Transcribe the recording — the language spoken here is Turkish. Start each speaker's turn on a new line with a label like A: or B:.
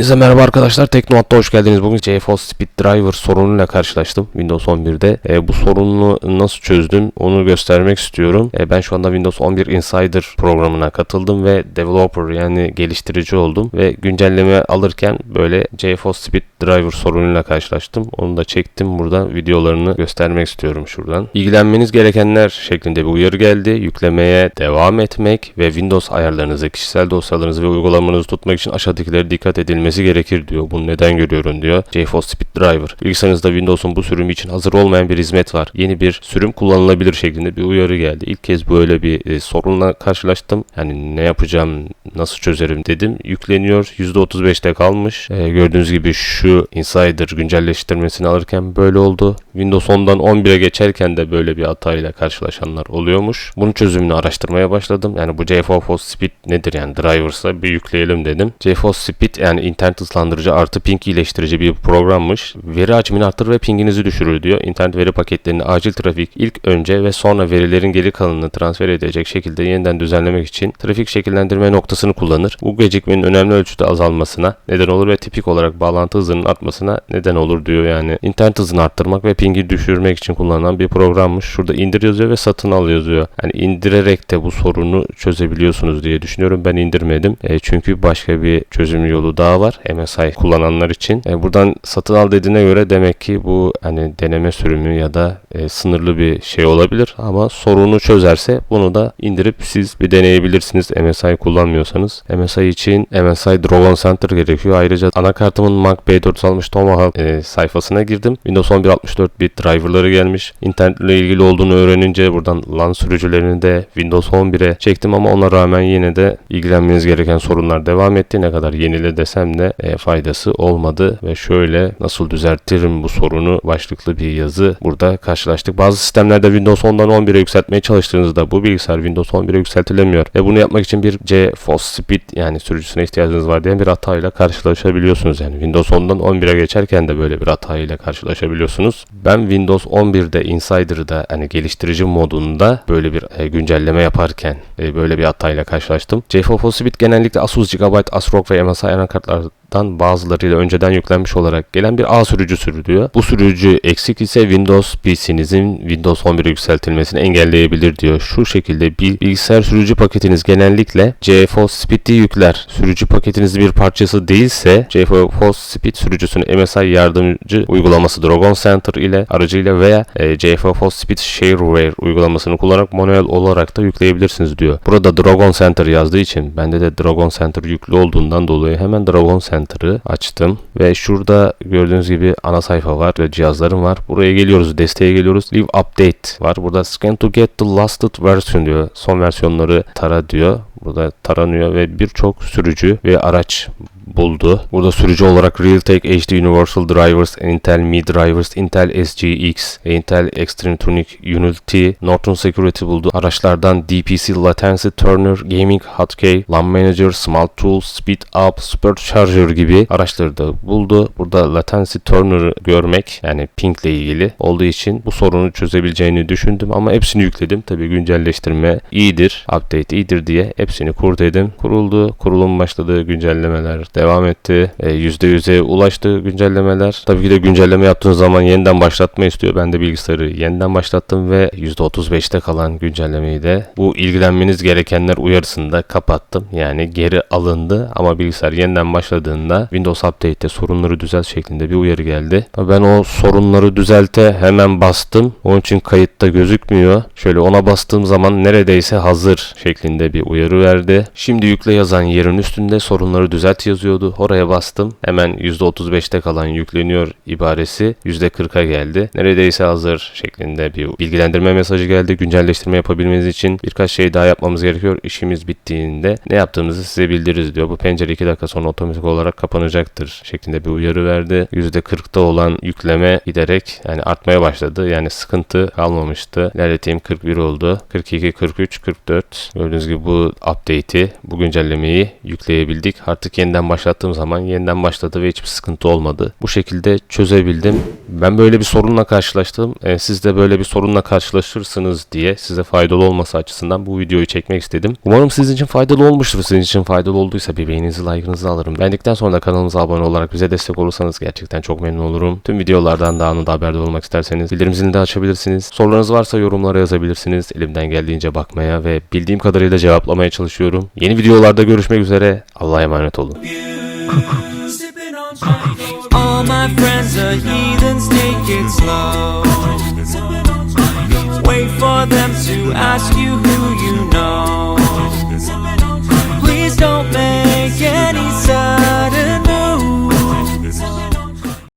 A: Hepinize merhaba arkadaşlar. Teknoat'ta hoş geldiniz. Bugün GeForce Speed Driver sorunuyla karşılaştım Windows 11'de. E, bu sorunu nasıl çözdüm onu göstermek istiyorum. E, ben şu anda Windows 11 Insider programına katıldım ve developer yani geliştirici oldum ve güncelleme alırken böyle GeForce Speed Driver sorunuyla karşılaştım. Onu da çektim burada videolarını göstermek istiyorum şuradan. İlgilenmeniz gerekenler şeklinde bir uyarı geldi. Yüklemeye devam etmek ve Windows ayarlarınızı, kişisel dosyalarınızı ve uygulamanızı tutmak için aşağıdakileri dikkat edilmesi gerekir diyor. Bunu neden görüyorum diyor. GeForce Speed Driver. Bilgisayarınızda Windows'un bu sürümü için hazır olmayan bir hizmet var. Yeni bir sürüm kullanılabilir şeklinde bir uyarı geldi. İlk kez böyle bir e, sorunla karşılaştım. Yani ne yapacağım, nasıl çözerim dedim. Yükleniyor. %35'te kalmış. E, gördüğünüz gibi şu Insider güncelleştirmesini alırken böyle oldu. Windows 10'dan 11'e geçerken de böyle bir hatayla karşılaşanlar oluyormuş. Bunun çözümünü araştırmaya başladım. Yani bu GeForce Speed nedir yani driver'sa bir yükleyelim dedim. GeForce Speed yani internet hızlandırıcı artı ping iyileştirici bir programmış. Veri hacmini artırır ve pinginizi düşürür diyor. İnternet veri paketlerini acil trafik ilk önce ve sonra verilerin geri kalanını transfer edecek şekilde yeniden düzenlemek için trafik şekillendirme noktasını kullanır. Bu gecikmenin önemli ölçüde azalmasına neden olur ve tipik olarak bağlantı hızının artmasına neden olur diyor yani. İnternet hızını arttırmak ve pingi düşürmek için kullanılan bir programmış. Şurada indir yazıyor ve satın al yazıyor. Yani indirerek de bu sorunu çözebiliyorsunuz diye düşünüyorum. Ben indirmedim. E, çünkü başka bir çözüm yolu daha var. MSI kullananlar için. E, buradan satın al dediğine göre demek ki bu hani deneme sürümü ya da e, sınırlı bir şey olabilir ama sorunu çözerse bunu da indirip siz bir deneyebilirsiniz MSI kullanmıyorsanız. MSI için MSI Dragon Center gerekiyor. Ayrıca anakartımın Mac B460 Tomahawk e, sayfasına girdim. Windows 11 64 bit driverları gelmiş. İnternetle ilgili olduğunu öğrenince buradan LAN sürücülerini de Windows 11'e çektim ama ona rağmen yine de ilgilenmeniz gereken sorunlar devam etti. Ne kadar yenile desem de e, faydası olmadı ve şöyle nasıl düzeltirim bu sorunu başlıklı bir yazı burada karşılaştık. Bazı sistemlerde Windows 10'dan 11'e yükseltmeye çalıştığınızda bu bilgisayar Windows 11'e yükseltilemiyor ve bunu yapmak için bir GeForce Speed yani sürücüsüne ihtiyacınız var diye bir hatayla karşılaşabiliyorsunuz. Yani Windows 10'dan 11'e geçerken de böyle bir hatayla karşılaşabiliyorsunuz. Ben Windows 11'de Insider'da hani geliştirici modunda böyle bir e, güncelleme yaparken e, böyle bir hatayla karşılaştım. Speed genellikle Asus Gigabyte, ASRock ve MSI anakartlardan bazılarıyla önceden yüklenmiş olarak gelen bir A sürücü sürülüyor. Bu sürücü eksik ise Windows PC'nizin Windows 11'e yükseltilmesini engelleyebilir diyor. Şu şekilde bir bilgisayar sürücü paketiniz genellikle GeForce Speed'i yükler. Sürücü paketinizin bir parçası değilse GeForce Speed sürücüsünün MSI yardımcı uygulaması Dragon Center ile aracıyla veya e, GeForce Speed Shareware uygulamasını kullanarak manuel olarak da yükleyebilirsiniz diyor. Burada Dragon Center yazdığı için bende de Dragon Center yüklü olduğundan dolayı hemen Dragon Center'ı açtım ve şurada gördüğünüz gibi ana sayfa var cihazlarım var. Buraya geliyoruz, desteğe geliyoruz. Leave update var. Burada scan to get the lasted version diyor. Son versiyonları tara diyor. Burada taranıyor ve birçok sürücü ve araç buldu. Burada sürücü olarak Realtek HD Universal Drivers, Intel Mi Drivers, Intel SGX, Intel Extreme Tunic Unity, Norton Security buldu. Araçlardan DPC Latency, Turner, Gaming Hotkey, LAN Manager, Smart Tools, Speed Up, Supercharger gibi araçları da buldu. Burada Latency Turner'ı görmek yani ping ile ilgili olduğu için bu sorunu çözebileceğini düşündüm ama hepsini yükledim. Tabi güncelleştirme iyidir, update iyidir diye hepsini kur dedim. Kuruldu. Kurulum başladı güncellemeler devam etti. E, %100'e ulaştı güncellemeler. Tabii ki de güncelleme yaptığınız zaman yeniden başlatma istiyor. Ben de bilgisayarı yeniden başlattım ve %35'te kalan güncellemeyi de bu ilgilenmeniz gerekenler uyarısında kapattım. Yani geri alındı ama bilgisayar yeniden başladığında Windows Update'te sorunları düzelt şeklinde bir uyarı geldi. Ben o sorunları düzelte hemen bastım. Onun için kayıtta gözükmüyor. Şöyle ona bastığım zaman neredeyse hazır şeklinde bir uyarı verdi. Şimdi yükle yazan yerin üstünde sorunları düzelt yazıyordu. Oraya bastım. Hemen %35'te kalan yükleniyor ibaresi %40'a geldi. Neredeyse hazır şeklinde bir bilgilendirme mesajı geldi. Güncelleştirme yapabilmeniz için birkaç şey daha yapmamız gerekiyor. İşimiz bittiğinde ne yaptığımızı size bildiririz diyor. Bu pencere 2 dakika sonra otomatik olarak kapanacaktır şeklinde bir uyarı verdi. %40'ta olan yükleme giderek yani artmaya başladı. Yani sıkıntı kalmamıştı. İlerleteyim 41 oldu. 42, 43, 44. Gördüğünüz gibi bu update'i, bu güncellemeyi yükleyebildik. Artık yeniden başlayabiliriz başlattığım zaman yeniden başladı ve hiçbir sıkıntı olmadı. Bu şekilde çözebildim. Ben böyle bir sorunla karşılaştım. E, siz de böyle bir sorunla karşılaşırsınız diye size faydalı olması açısından bu videoyu çekmek istedim. Umarım sizin için faydalı olmuştur. Sizin için faydalı olduysa bir beğeninizi, like'ınızı alırım. Beğendikten sonra da kanalımıza abone olarak bize destek olursanız gerçekten çok memnun olurum. Tüm videolardan daha anında haberdar olmak isterseniz bildirim zilini de açabilirsiniz. Sorularınız varsa yorumlara yazabilirsiniz. Elimden geldiğince bakmaya ve bildiğim kadarıyla cevaplamaya çalışıyorum. Yeni videolarda görüşmek üzere. Allah'a emanet olun.
B: All my friends are heathens, take it slow. Wait for them to ask you who you know.